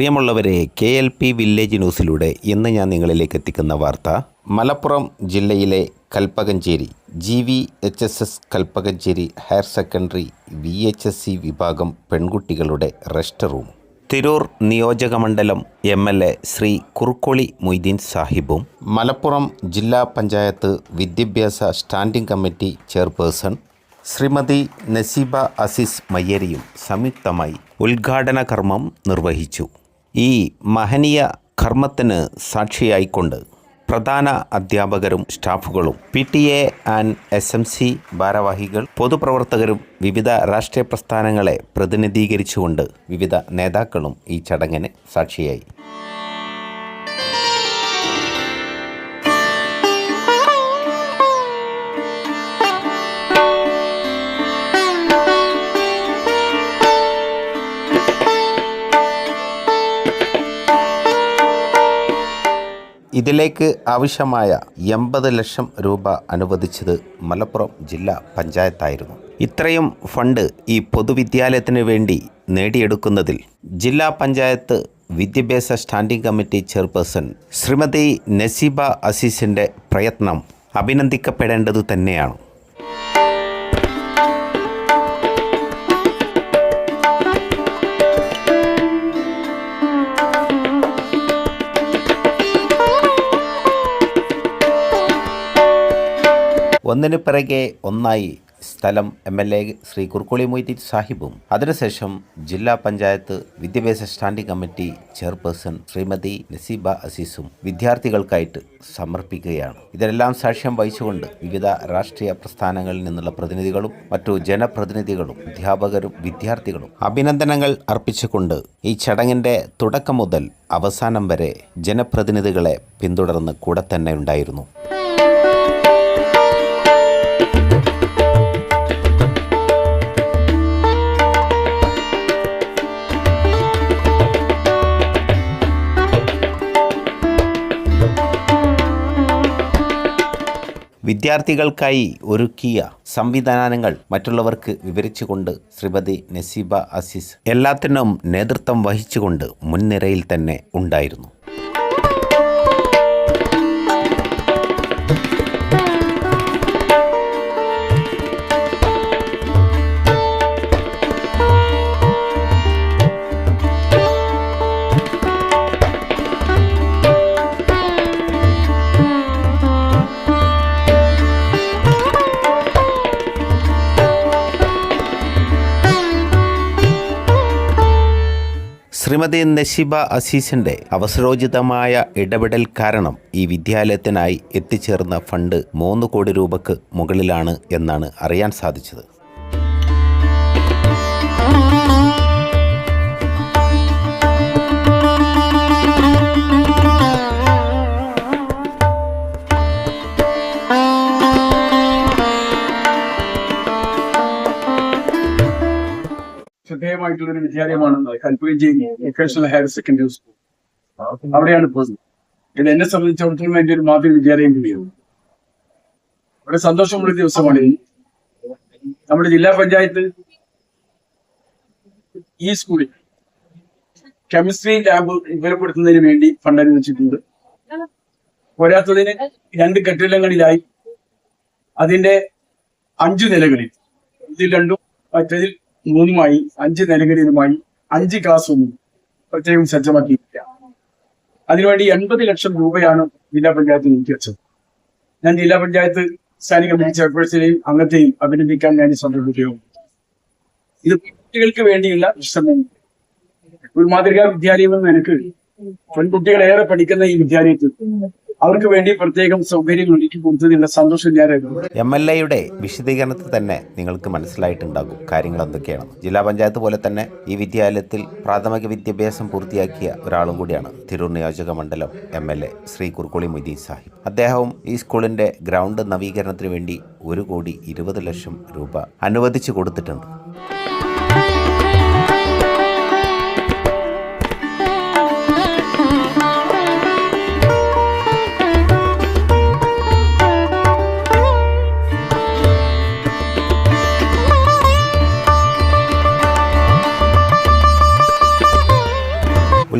പ്രിയമുള്ളവരെ K L P village ന്യൂസിലൂടെ ഇന്ന് ഞാൻ നിങ്ങളിലേക്ക് എത്തിക്കുന്ന വാർത്ത. മലപ്പുറം ജില്ലയിലെ Kalpakanchery G V H S S Kalpakanchery higher secondary V H S C വിഭാഗം പെൺകുട്ടികളുടെ റെസ്റ്റ് റൂം. തിരൂർ നിയോജകമണ്ഡലം M L A Shri Kurukkoli Moideen സാഹിബും Malappuram ജില്ലാ പഞ്ചായത്ത് വിദ്യാഭ്യാസ standing committee chairperson Shrimati Naseeba Azeez മയ്യരിയും സംയുക്തമായി ഉദ്ഘാടന കർമ്മം നിർവഹിച്ചു. ഈ മഹനീയ കർമ്മത്തിന് സാക്ഷിയായിക്കൊണ്ട് പ്രധാന അധ്യാപകരും സ്റ്റാഫുകളും P T A and S M C ഭാരവാഹികൾ പൊതുപ്രവർത്തകരും വിവിധ രാഷ്ട്രീയ പ്രസ്ഥാനങ്ങളെ പ്രതിനിധീകരിച്ചുകൊണ്ട് വിവിധ നേതാക്കളും ഈ ചടങ്ങിന് സാക്ഷിയായി. ഇതിലേക്ക് ആവശ്യമായ എൺപത് ലക്ഷം രൂപ അനുവദിച്ചത് മലപ്പുറം ജില്ലാ പഞ്ചായത്തായിരുന്നു. ഇത്രയും ഫണ്ട് ഈ പൊതുവിദ്യാലയത്തിന് വേണ്ടി നേടിയെടുക്കുന്നതിൽ ജില്ലാ പഞ്ചായത്ത് വിദ്യാഭ്യാസ standing committee chairperson Shrimati Naseeba അസീസിന്റെ പ്രയത്നം അഭിനന്ദിക്കപ്പെടേണ്ടത് തന്നെയാണ്. ഒന്നിനു പിറകെ ഒന്നായി സ്ഥലം M L A Shri Kurukkoli Moideen സാഹിബും. അതിനുശേഷം ജില്ലാ പഞ്ചായത്ത് വിദ്യാഭ്യാസ standing committee chairperson Shrimati Naseeba അസീസും വിദ്യാർത്ഥികൾക്കായിട്ട് സമർപ്പിക്കുകയാണ്. ഇതിനെല്ലാം സാക്ഷ്യം വഹിച്ചുകൊണ്ട് വിവിധ രാഷ്ട്രീയ പ്രസ്ഥാനങ്ങളിൽ നിന്നുള്ള പ്രതിനിധികളും മറ്റു ജനപ്രതിനിധികളും അധ്യാപകരും വിദ്യാർത്ഥികളും അഭിനന്ദനങ്ങൾ അർപ്പിച്ചുകൊണ്ട് ഈ ചടങ്ങിന്റെ തുടക്കം മുതൽ അവസാനം വരെ ജനപ്രതിനിധികളെ പിന്തുടർന്ന് കൂടെ തന്നെ ഉണ്ടായിരുന്നു. വിദ്യാർത്ഥികൾക്കായി ഒരുക്കിയ സംവിധാനങ്ങൾ മറ്റുള്ളവർക്ക് വിവരിച്ചുകൊണ്ട് ശ്രീമതി നസീബ അസീസ് എല്ലാത്തിനും നേതൃത്വം വഹിച്ചുകൊണ്ട് മുൻനിരയിൽ തന്നെ ഉണ്ടായിരുന്നു. ശ്രീമതി നഷിബ അസീസിന്റെ അവസരോചിതമായ ഇടപെടൽ കാരണം ഈ വിദ്യാലയത്തിനായി എത്തിച്ചേർന്ന ഫണ്ട് മൂന്ന് കോടി രൂപക്ക് മുകളിലാണ് എന്നാണ് അറിയാൻ സാധിച്ചത്. ശ്രദ്ധേയമായിട്ടുള്ള ഒരു വിദ്യാലയമാണ് Kalpakanchery vocational higher secondary school അവിടെയാണ് പോകുന്നത്. ഇത് എന്നെ സംബന്ധിച്ചിടത്തോളം എന്റെ ഒരു മാതൃ വിദ്യാലയം കൂടിയാണ്. വളരെ സന്തോഷമുള്ള ദിവസമാണ്. നമ്മുടെ ജില്ലാ പഞ്ചായത്ത് ഈ സ്കൂളിൽ കെമിസ്ട്രി ലാബ് വിവരപ്പെടുത്തുന്നതിന് വേണ്ടി ഫണ്ട് അനുവദിച്ചിട്ടുണ്ട്. പോരാത്തതിന് രണ്ട് കെട്ടിടങ്ങളിലായി. അതിന്റെ അഞ്ചു നിലകളിൽ. ഇതിൽ രണ്ടും മറ്റേതിൽ മൂന്നുമായി അഞ്ച് നിലകളിലുമായി അഞ്ച് ക്ലാസ് റൂമും പ്രത്യേകം സജ്ജമാക്കിയിരിക്കുകയാണ്. അതിനുവേണ്ടി എൺപത് ലക്ഷം രൂപയാണ് ജില്ലാ പഞ്ചായത്ത് നീക്കി വെച്ചത്. ഞാൻ ജില്ലാ പഞ്ചായത്ത് കമ്മിറ്റി ചെയർപേഴ്സണെയും അംഗത്തെയും അഭിനന്ദിക്കാൻ ഞാൻ ഈ ഇത് കുട്ടികൾക്ക് വേണ്ടിയുള്ള ശ്രമം ഒരു മാതൃകാ വിദ്യാലയം എന്ന് എനിക്ക് പെൺകുട്ടികൾ ഏറെ പഠിക്കുന്ന ഈ വിദ്യാലയത്തിൽ അവർക്ക് വേണ്ടി പ്രത്യേകം സൗകര്യങ്ങൾ ഒരുക്കി കൊടുത്തതിന്റെ സന്തോഷം ഞാൻ. എം എൽ എയുടെ വിശദീകരണത്തിൽ തന്നെ നിങ്ങൾക്ക് മനസ്സിലായിട്ടുണ്ടാകും കാര്യങ്ങൾ എന്തൊക്കെയാണ്. ജില്ലാ പഞ്ചായത്ത് പോലെ തന്നെ ഈ വിദ്യാലയത്തിൽ പ്രാഥമിക വിദ്യാഭ്യാസം പൂർത്തിയാക്കിയ ഒരാളും കൂടിയാണ് തിരൂർ നിയോജക മണ്ഡലം M L A Shri Kurukkoli Moideen Sahib. അദ്ദേഹവും ഈ സ്കൂളിന്റെ ഗ്രൗണ്ട് നവീകരണത്തിന് വേണ്ടി ഒരു കോടി ഇരുപത് ലക്ഷം രൂപ അനുവദിച്ചു കൊടുത്തിട്ടുണ്ട്.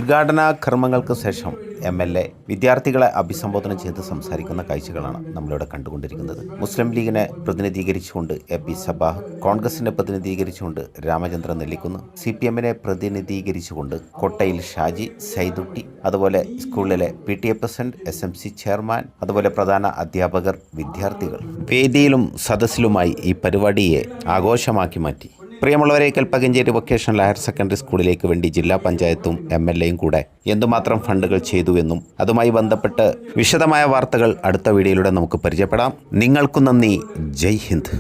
ഉദ്ഘാടന കർമ്മങ്ങൾക്ക് ശേഷം എം എൽ എ വിദ്യാർത്ഥികളെ അഭിസംബോധന ചെയ്ത് സംസാരിക്കുന്ന കാഴ്ചകളാണ് നമ്മളിവിടെ കണ്ടുകൊണ്ടിരിക്കുന്നത്. മുസ്ലിം ലീഗിനെ പ്രതിനിധീകരിച്ചുകൊണ്ട് എ പി സബാഹ് കോൺഗ്രസിനെ പ്രതിനിധീകരിച്ചുകൊണ്ട് രാമചന്ദ്രൻ നെല്ലിക്കുന്ന് സി പി എമ്മിനെ പ്രതിനിധീകരിച്ചുകൊണ്ട് കോട്ടയിൽ ഷാജി സൈദുട്ടി അതുപോലെ സ്കൂളിലെ P T A president S M C chairman അതുപോലെ പ്രധാന അധ്യാപകർ വിദ്യാർത്ഥികൾ. വേദിയിലും സദസ്സിലുമായി ഈ പരിപാടിയെ ആഘോഷമാക്കി മാറ്റി. പ്രിയമുള്ളവരെ കൽപ്പകഞ്ചേരി വൊക്കേഷണൽ ഹയർ സെക്കൻഡറി സ്കൂളിലേക്ക് വേണ്ടി ജില്ലാ പഞ്ചായത്തും എം എൽ എയും കൂടെ എന്തുമാത്രം ഫണ്ടുകൾ ചെയ്തു എന്നും അതുമായി ബന്ധപ്പെട്ട് വിശദമായ വാർത്തകൾ അടുത്ത വീഡിയോയിലൂടെ നമുക്ക് പരിചയപ്പെടാം. നിങ്ങൾക്കു നന്ദി. ജയ് ഹിന്ദ്.